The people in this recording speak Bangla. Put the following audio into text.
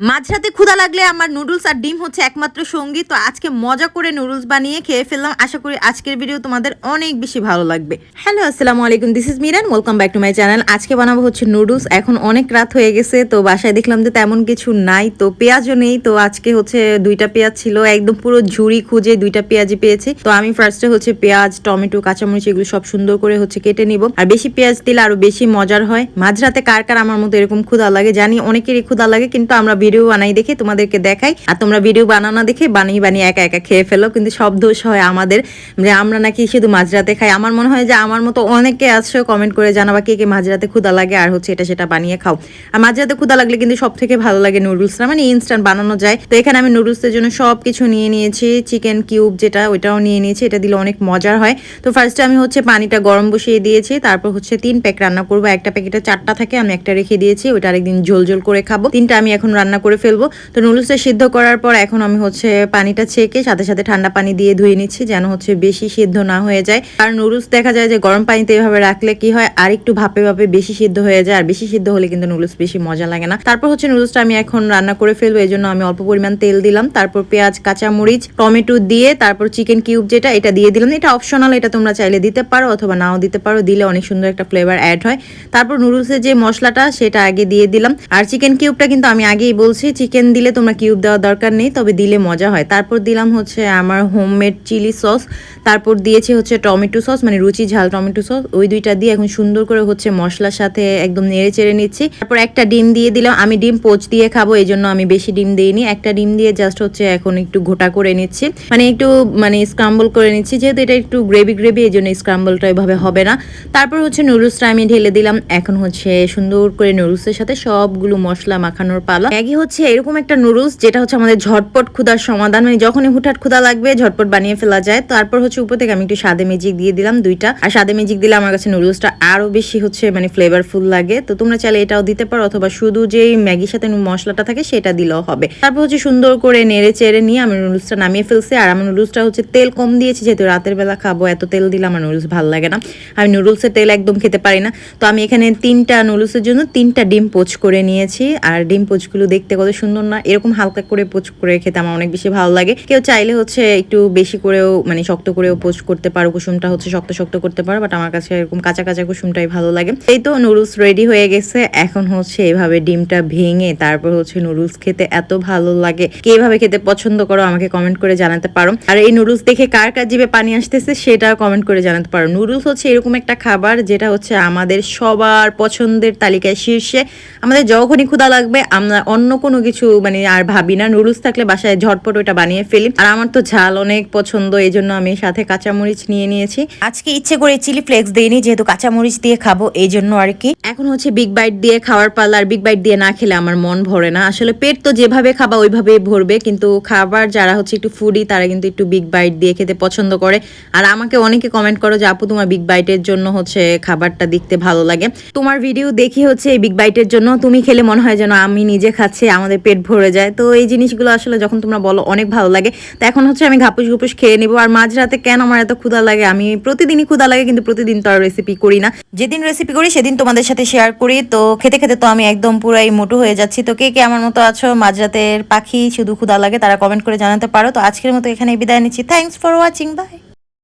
মাঝরাতে ক্ষুধা লাগলে আমার নুডলস আর ডিম হচ্ছে একমাত্র সঙ্গী, তো আজকে মজা করে নুডলস বানিয়ে খেয়ে ফেললাম। আশা করি আজকের ভিডিও তোমাদের অনেক বেশি ভালো লাগবে। হ্যালো, আসসালামু আলাইকুম this is Miran welcome back to my channel আজকে বানাবো হচ্ছে নুডলস, এখন অনেক রাত হয়ে গেছে, তো বাসায় দেখলাম যে তেমন কিছু নাই, তো পেঁয়াজও নেই, তো আজকে হচ্ছে দুইটা পেঁয়াজ ছিল, একদম পুরো ঝুড়ি খুঁজে দুইটা পেঁয়াজই পেয়েছি। তো আমি ফার্স্টে হচ্ছে পেঁয়াজ, টমেটো, কাঁচামরিচ, এগুলো সব সুন্দর করে হচ্ছে কেটে নিব। আর বেশি পেঁয়াজ দিলে আরও বেশি মজার হয়। মাঝরাতে কার কার আমার মতো এরকম ক্ষুধা লাগে, জানি অনেকেরই ক্ষুধা লাগে, কিন্তু আমরা ভিডিও বানাই দেখে তোমাদেরকে দেখাই। আর তোমরা ভিডিও বানানো দেখে বানিয়ে বানিয়ে একা একা খেয়ে ফেলো। কিন্তু সব দোষ হয় আমাদের। যে আমরা নাকি শুধু মাঝরাতে খাই। আমার মনে হয় যে আমার মতো অনেকে আছো কমেন্ট করে জানাবা কে কে মাঝরাতে ক্ষুদা লাগে আর হচ্ছে এটা সেটা বানিয়ে খাও। আর মাঝরাতে ক্ষুদা লাগলে কিন্তু সব থেকে ভালো লাগে নুডলসটা মানে ইনস্ট্যান্ট বানানো যায়। তো এখানে আমি নুডলসের জন্য সব কিছু নিয়ে নিয়েছি। চিকেন কিউব যেটা, ওইটাও নিয়ে নিয়েছি। এটা দিলে অনেক মজার হয়। তো ফার্স্টে আমি হচ্ছে পানিটা গরম বসিয়ে দিয়েছি। তারপর হচ্ছে তিন প্যাক রান্না করব। একটা প্যাকেটে চারটা থাকে। আমি একটা রেখে দিয়েছি। ওইটা আরেকদিন ঝোল ঝোল করে খাব। তিনটা আমি এখন রান্না করে ফেলব। তো নুডলসটা সিদ্ধ করার পর এখন আমি হচ্ছে পানিটা ছেঁকে সাথে সাথে ঠান্ডা পানি দিয়ে ধুয়ে নিচ্ছি যেন হচ্ছে বেশি সিদ্ধ না হয়ে যায়। আর নুডলস দেখা যায় যে গরম পানিতে এভাবে রাখলে কি হয়, আর একটু ভাপে ভাপে বেশি সিদ্ধ হয়ে যায়, আর বেশি সিদ্ধ হলে কিন্তু নুডলস বেশি মজা লাগে না। তারপর হচ্ছে নুডলসটা আমি এখন রান্না করে ফেলব এই জন্য আমি অল্প পরিমাণ তেল দিলাম। তারপর পেঁয়াজ কাঁচা মরিচ টমেটো দিয়ে তারপর চিকেন কিউব যেটা, এটা দিয়ে দিলাম। এটা অপশনাল, এটা তোমরা চাইলে দিতে পারো অথবা নাও দিতে পারো, দিলে অনেক সুন্দর একটা ফ্লেভার অ্যাড হয়। তারপর নুডলসের যে মশলাটা, সেটা আগে দিয়ে দিলাম। আর চিকেন কিউবটা কিন্তু আমি আগেই বলছি চিকেন দিলে তোমরা কিউব দেওয়ার দরকার নেই, তবে দিলে মজা হয়। তারপর দিলাম হচ্ছে আমার হোমমেড চিলি সস তারপর দিয়েছি হচ্ছে টমেটো সস মানে রুচি ঝাল টমেটো সস ওই দুইটা দিয়ে এখন সুন্দর করে হচ্ছে মশলার সাথে একদম নেড়ে চেড়ে নিচ্ছি। তারপর একটা ডিম দিয়ে দিলাম। আমি ডিম পোচ দিয়ে খাব, এই জন্য আমি বেশি ডিম দিইনি। একটা ডিম দিয়ে জাস্ট হচ্ছে এখন একটু ঘোটা করে নিচ্ছি। মানে একটু মানে স্ক্রাম্বল করে নিচ্ছি, যেহেতু এটা একটু গ্রেভি গ্রেভি এই জন্য স্ক্রাম্বলটা এভাবে হবে না। তারপর হচ্ছে নুডলসটা আমি ঢেলে দিলাম। এখন হচ্ছে সুন্দর করে নুডলসের সাথে সবগুলো মশলা মাখানোর পালা। ম্যাগি হচ্ছে এরকম একটা নুডলস যেটা হচ্ছে আমাদের ঝটপট ক্ষুদার সমাধান। মানে যখনই হুটহাট ক্ষুদা লাগবে, ঝটপট বানিয়ে ফেলা যায়। তারপর হচ্ছে উপর থেকে আমি একটু সাদে ম্যাজিক দিয়ে দিলাম দুইটা। আর সাদে ম্যাজিক দিলে আমার কাছে নুডলসটা আরও বেশি হচ্ছে মানে ফ্লেভারফুল লাগে। তো তোমরা চাইলে এটাও দিতে পারো, অথবা শুধু যে ম্যাগির সাথে মশলাটা থাকে সেটা দিলেও হবে। তারপর হচ্ছে সুন্দর করে নেড়ে চেড়ে নিয়ে আমি নুডলসটা নামিয়ে ফেলছি। আর আমার নুডলসটা হচ্ছে তেল কম দিয়েছি, যেহেতু রাতের বেলা খাব, এত তেল দিলে আমার নুডলস ভালো লাগে না। আমি নুডলসের তেল একদম খেতে পারি না। তো আমি এখানে তিনটা নুডলসের জন্য তিনটা ডিম পোচ করে নিয়েছি। আর ডিম পোচগুলো দেখতে কত সুন্দর না, এরকম হালকা করে পোচ করে খেতে আমার অনেক বেশি ভালো লাগে। কেউ চাইলে হচ্ছে একটু বেশি করেও মানে শক্ত করেও পোস্ট করতে পারো, কুসুমটা হচ্ছে শক্ত শক্ত করতে পারো বাট আমার কাছে এরকম কাঁচা কাঁচা কুসুমটাই ভালো লাগে। এই তো নুডলস রেডি হয়ে গেছে, এখন হচ্ছে এভাবে ডিমটা ভেঙে তারপর হচ্ছে নুডলস খেতে এত ভালো লাগে। কে এভাবে খেতে পছন্দ করো আমাকে কমেন্ট করে জানাতে পারো। আর এই নুডলস দেখে কার কার জিভে পানি আসতেছে সেটা কমেন্ট করে জানাতে পারো। নুডলস হচ্ছে এরকম একটা খাবার যেটা হচ্ছে আমাদের সবার পছন্দের তালিকায় শীর্ষে। আমাদের যখনই ক্ষুধা লাগবে, আমরা অন্য কোনো কিছু মানে আর ভাবি না। নুডলস থাকলে বাসায় ঝটপট ওটা বানিয়ে ফেলি। আর আমার তো ঝাল অনেক পছন্দ এই জন্য আমি সাথে কাঁচামরিচ নিয়ে নিয়েছি। আজকে ইচ্ছে করে চিলি ফ্লেক্স দিইনি যেহেতু কাঁচামরিচ দিয়ে খাব এই জন্য আর কি। এখন হচ্ছে বিগ বাইট দিয়ে খাওয়ার পাল্লা আর বিগ বাইট দিয়ে না খেলে আমার মন ভরে না। আসলে পেট তো যেভাবে খাবা ওইভাবেই ভরবে কিন্তু খাবার যারা হচ্ছে একটু ফুডি তারা কিন্তু একটু বিগ বাইট দিয়ে খেতে পছন্দ করে। আর আমাকে অনেকে কমেন্ট করো যে আপু তোমার বিগ বাইটের জন্য হচ্ছে খাবারটা দেখতে ভালো লাগে। তোমার ভিডিও দেখি হচ্ছে এই বিগ বাইটের জন্য। তুমি খেলে মনে হয় যেন আমি নিজে খাচ্ছি আমাদের পেট ভরে যায়। তো এই জিনিসগুলো আসলে যখন তোমরা বলো অনেক ভালো লাগে। তো এখন হচ্ছে আমি ঘাপুস ঘুপুস খেয়ে নেব। আর মাঝরাতে কেন আমার এত ক্ষুধা লাগে? আমি প্রতিদিনই ক্ষুধা লাগে, কিন্তু প্রতিদিন তো আর রেসিপি করি না। যেদিন রেসিপি করি, সেদিন তোমাদের সাথে শেয়ার করি। তো খেতে খেতে তো আমি একদম পুরাই মোটু হয়ে যাচ্ছি। তো কে কে আমার মতো আছো? মাঝরাতের পাখি শুধু ক্ষুধা লাগে, তারা কমেন্ট করে জানাতে পারো। তো আজকের মতো এখানে বিদায় নিচ্ছি। Thanks for watching by